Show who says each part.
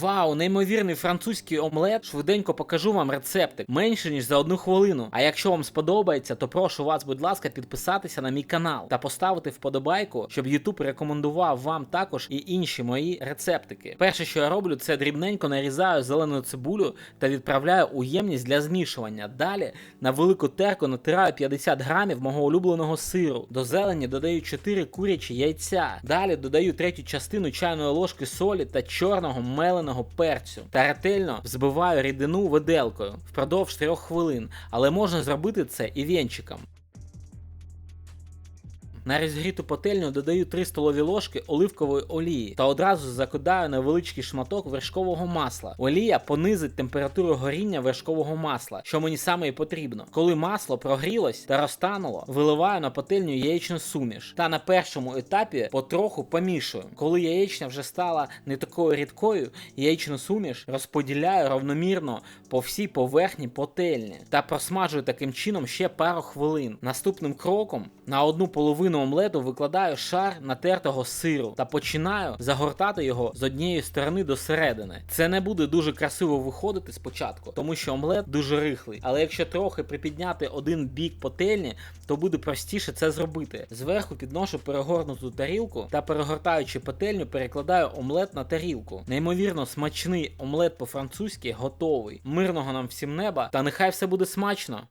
Speaker 1: Вау, неймовірний французький омлет. Швиденько покажу вам рецептик. Менше ніж за одну хвилину. А якщо вам сподобається, то прошу вас, будь ласка, підписатися на мій канал та поставити вподобайку, щоб YouTube рекомендував вам також і інші мої рецептики. Перше, що я роблю, це дрібненько нарізаю зелену цибулю та відправляю у ємність для змішування. Далі на велику терку натираю 50 грамів мого улюбленого сиру. До зелені додаю 4 курячі яйця. Далі додаю третю частину чайної ложки солі та чорного меленого перцю. Та ретельно взбиваю рідину виделкою впродовж 3 хвилин, але можна зробити це і вінчиком. На розгріту пательню додаю 3 столові ложки оливкової олії та одразу закидаю невеличкий шматок вершкового масла. Олія понизить температуру горіння вершкового масла, що мені саме і потрібно. Коли масло прогрілось та розтануло, виливаю на пательню яєчну суміш та на першому етапі потроху помішую. Коли яєчня вже стала не такою рідкою, яєчну суміш розподіляю равномірно по всій поверхні пательні та просмажую таким чином ще пару хвилин. Наступним кроком на одну половину омлету викладаю шар натертого сиру та починаю загортати його з однієї сторони до середини. Це не буде дуже красиво виходити спочатку, тому що омлет дуже рихлий. Але якщо трохи припідняти один бік пательні, то буде простіше це зробити. Зверху підношу перегорнуту тарілку та перегортаючи пательню, перекладаю омлет на тарілку. Неймовірно смачний омлет по-французьки готовий. Мирного нам всім неба, та нехай все буде смачно.